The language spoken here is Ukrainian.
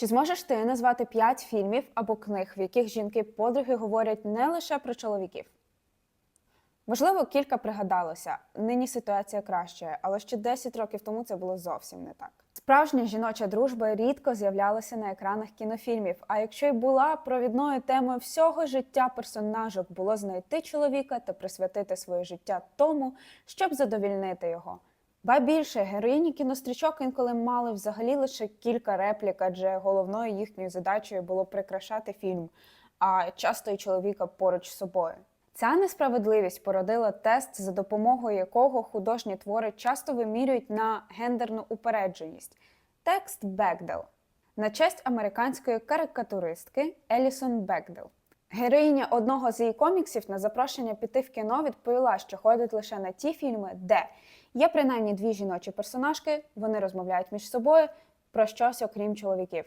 Чи зможеш ти назвати п'ять фільмів або книг, в яких жінки-подруги говорять не лише про чоловіків? Можливо, кілька пригадалося. Нині ситуація кращає, але ще 10 років тому це було зовсім не так. Справжня жіноча дружба рідко з'являлася на екранах кінофільмів. А якщо й була провідною темою всього життя персонажок було знайти чоловіка та присвятити своє життя тому, щоб задовільнити його. Ба більше героїні кінострічок інколи мали взагалі лише кілька реплік, адже головною їхньою задачею було прикрашати фільм, а часто й чоловіка поруч з собою. Ця несправедливість породила тест, за допомогою якого художні твори часто вимірюють на гендерну упередженість текст Бекдел на честь американської карикатуристки Елісон Бекдел. Героїня одного з її коміксів на запрошення піти в кіно відповіла, що ходить лише на ті фільми, де є принаймні дві жіночі персонажки, вони розмовляють між собою про щось окрім чоловіків.